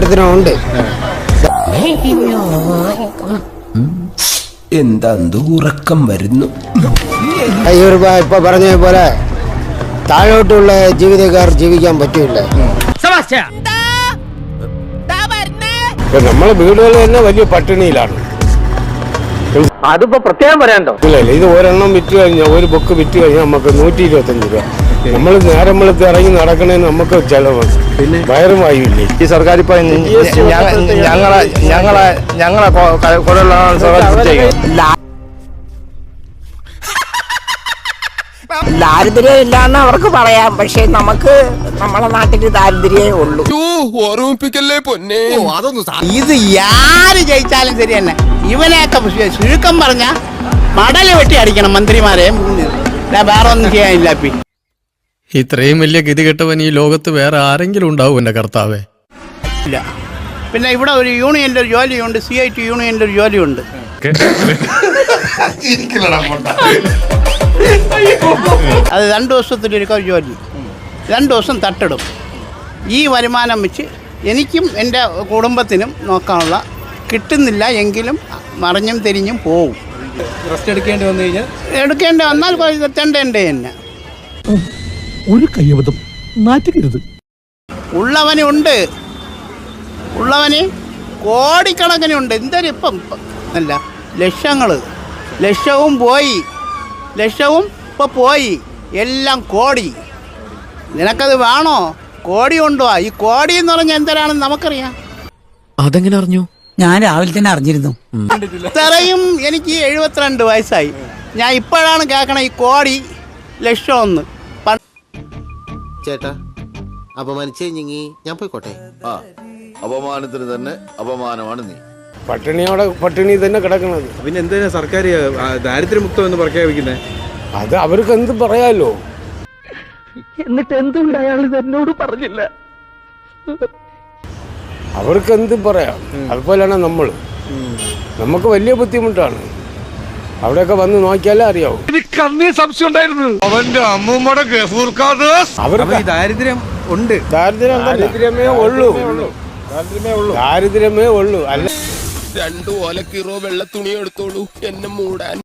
ദാരിദ്ര്യമുണ്ട് എന്താ ഉറക്കം വരുന്നു? ഇപ്പൊ പറഞ്ഞ പോലെ താഴോട്ടുള്ള ജീവിതക്കാർ ജീവിക്കാൻ പറ്റൂല നമ്മളെ വീടുകളിൽ തന്നെ വലിയ പട്ടിണിയിലാണ്. അതിപ്പോ പ്രത്യേകം പറയാണ്ടോ? ഇല്ല ഇല്ല ഇത് ഒരെണ്ണം വിറ്റ് കഴിഞ്ഞാൽ ഒരു ബുക്ക് വിറ്റ് കഴിഞ്ഞാൽ നമുക്ക് നൂറ്റി ഇരുപത്തഞ്ച് രൂപ. നമ്മൾ നേരം വെളുത്ത് ഇറങ്ങി നടക്കണേ നമുക്ക് ചെലവ് പിന്നെ? വയറും വായുല്ലേ ഈ സർക്കാർ ഇപ്പൊ ഞങ്ങളെ ഞങ്ങളെ ഞങ്ങളെ ചെയ്യുക. ദാരിദ്ര്യം ഇല്ലാന്ന് അവർക്ക് പറയാം. പക്ഷെ നമുക്ക് നമ്മളെ നാട്ടിൽ ദാരിദ്ര്യമേ ഉള്ളൂ. ഓർമ്മിപ്പിക്കല്ലേ പൊന്നെ? ഇത് ആര് ജയിച്ചാലും ശരി തന്നെ. ഇവനെയൊക്കെ ചുരുക്കം പറഞ്ഞ മടൽ വെട്ടി അടിക്കണം മന്ത്രിമാരെ. ഞാൻ വേറെ ഒന്നും ചെയ്യാനില്ല ഇത്രയും വലിയ ഗതികെട്ടവൻ ഈ ലോകത്ത് വേറെ ആരെങ്കിലും ഉണ്ടാവും എന്റെ കർത്താവേ? ഇല്ല. പിന്നെ ഇവിടെ ഒരു യൂണിയന്റെ ഒരു ജോലിയുണ്ട് സി ഐ ടി യൂണിയന്റെ ഒരു ജോലിയുണ്ട്. അത് രണ്ട് ദിവസത്തിലൊരുക്ക ഒരു ജോലി. രണ്ട് ദിവസം തട്ടിടും. ഈ വരുമാനം വെച്ച് എനിക്കും എന്റെ കുടുംബത്തിനും നോക്കാനുള്ള കിട്ടുന്നില്ല എങ്കിലും മറിഞ്ഞും തിരിഞ്ഞും പോവും. റെസ്റ്റ് എടുക്കേണ്ടി വന്നു കഴിഞ്ഞാൽ? എടുക്കേണ്ടി വന്നാൽ തെണ്ടേണ്ടേ തന്നെ. ഒരു കയ്യബദ്ധം നാറ്റുകരുത് ഉള്ളവന് ഉണ്ട്. ഉള്ളവന് കോടിക്കണക്കിനുണ്ട്. എന്തൊരു ഇപ്പം ഇപ്പം? അല്ല ലക്ഷങ്ങൾ ലക്ഷവും പോയി. ലക്ഷവും ഇപ്പോൾ പോയി. എല്ലാം കോടി. നിനക്കത് വേണോ? കോടി ഉണ്ടോ ഈ കോടി എന്ന് പറഞ്ഞാൽ എന്തരാണെന്ന് നമുക്കറിയാം. അതെങ്ങനെ അറിഞ്ഞു? ഞാൻ രാവിലെ തന്നെ അറിഞ്ഞിരുന്നു. ഇത്രയും എനിക്ക് എഴുപത്തിരണ്ട് വയസ്സായി. ഞാൻ ഇപ്പോഴാണ് കേൾക്കണേ ഈ കോടി ലക്ഷമൊന്ന്. പണ്ട് ചേട്ടാ. അപമാനിച്ചേ ഞങ്ങി. ഞാൻ പോയിക്കോട്ടെ. ആ. അപമാനത്തിന് തന്നെ അപമാനമാണ് നീ. പട്ടിണിയോടെ പട്ടിണി തന്നെ കിടക്കുന്നത്. പിന്നെ എന്തിനാ സർക്കാർ ദാരിദ്ര്യമുക്തം എന്ന് പ്രഖ്യാപിക്കുന്നത് അത് അവർക്ക് എന്ത് പറയാലോ? എന്നിട്ട് എന്തുകൊണ്ട് അയാൾ എന്നോട് പറഞ്ഞില്ല? അവർക്ക് എന്ത് പറയാം. അതുപോലെയാണ് നമ്മൾ നമുക്ക് വലിയ ബുദ്ധിമുട്ടാണ്. അവിടെയൊക്കെ വന്ന് നോക്കിയാലേ അറിയാവൂ. അവർക്ക് അമ്മൂമ്മയുടെ ദാരിദ്ര്യം ഉണ്ട്. ദാരിദ്ര്യം ദാരിദ്ര്യമേ ഉള്ളൂ. ദാരിദ്ര്യമേ ഉള്ളൂ. അല്ല. രണ്ടു ഓലക്കീറോ വെള്ള തുണി എടുത്തോളൂ. എന്നെ മൂടാൻ